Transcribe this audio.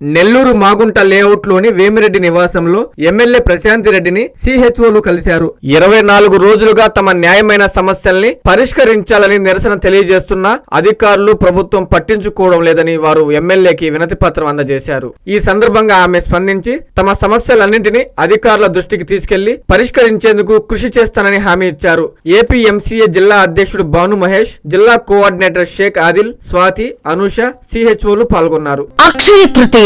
నెల్లూరు మాగుంట లేఅవుట్లోని వేమిరెడ్డి నివాసంలో ఎమ్మెల్యే ప్రశాంతి రెడ్డిని సిహెచ్ఓలు కలిశారు. ఇరవై నాలుగు రోజులుగా తమ న్యాయమైన సమస్యల్ని పరిష్కరించాలని నిరసన తెలియజేస్తున్నా అధికారులు ప్రభుత్వం పట్టించుకోవడం లేదని వారు ఎమ్మెల్యేకి వినతి పత్రం అందజేశారు. ఈ సందర్భంగా ఆమె స్పందించి తమ సమస్యలన్నింటినీ అధికారుల దృష్టికి తీసుకెళ్ళి పరిష్కరించేందుకు కృషి చేస్తానని హామీ ఇచ్చారు. ఏపీ ఎంసీఏ జిల్లా అధ్యక్షుడు భాను మహేష్ జిల్లా కోఆర్డినేటర్ షేక్ ఆదిల్ స్వాతి అనుష సిహెచ్ఓలు పాల్గొన్నారు. అక్షయ తృతీయ